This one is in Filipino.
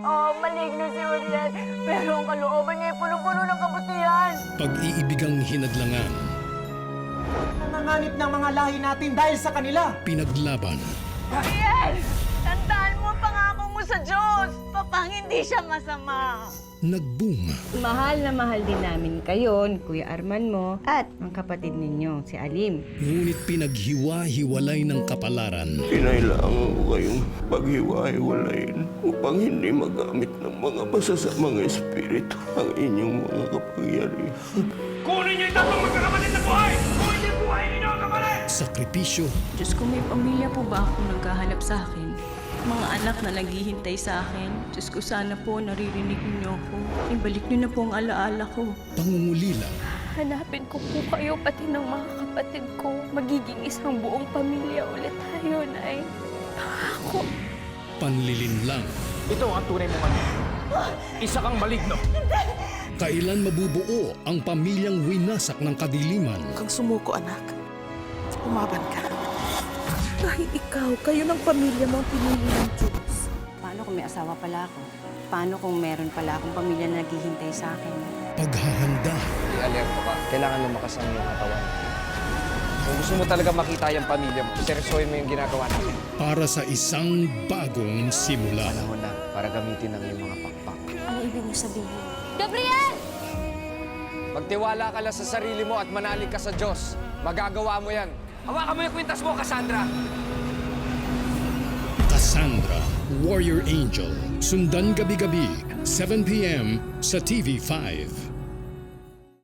Oo, maligno si Uriel. Pero ang kalooban niya ay puno-puno ng kabutihan. Pag-iibigang hinadlangan, Nanganganib ng mga lahi natin dahil sa kanila. pinaglaban, Uriel! Tandaan mo ang pangako mo sa Diyos. Papang hindi siya masama. nagbunga. Mahal na mahal din namin kayo, Kuya Arman mo, at ang kapatid ninyo, si Alim. Ngunit pinaghiwa-hiwalay ng kapalaran. Kinailangan ko kayong paghiwa-hiwalayin upang hindi magamit ng mga masasamang espiritu ang inyong mga kapangyarihan. Kunin niyo yung tatlong magkakapatid na buhay! Kunin niyo buhay ninyo ang kapatid! Sakripisyo, Diyos ko, may pamilya po ba akong naghahanap sa akin? Mga anak na naghihintay sa akin. Diyos ko, sana po naririnig niyo ako. Ibalik niyo na po ang alaala ko. pangungulila, Hanapin ko po kayo pati ng mga kapatid ko. Magiging isang buong pamilya ulit tayo, Nay. Ako. panlilinlang. Ito ang tunay mong anak. Isa kang maligno. Kailan mabubuo ang pamilyang winasak ng kadiliman? kang sumuko, anak. Umaban ka. Dahil ikaw, kayo ng pamilya mo ang pinili ng Diyos. Paano kung may asawa pala ako? Paano kung meron pala akong pamilya na naghihintay sa akin? Paghahanda, I-alerto ka. Kailangan lumakas ang iyong katawan. Gusto mo talaga makita yung pamilya mo, seryosohin mo yung ginagawa natin. para sa isang bagong simula. Panahon na para gamitin ang iyong mga pakpak. Ano ibig mo sabihin? Gabriel! Magtiwala ka lang sa sarili mo at manalig ka sa Diyos. Magagawa mo yan. Hawakan mo yung kwintas mo, Cassandra! Cassandra, Warrior Angel. Sundan gabi-gabi, 7pm sa TV5.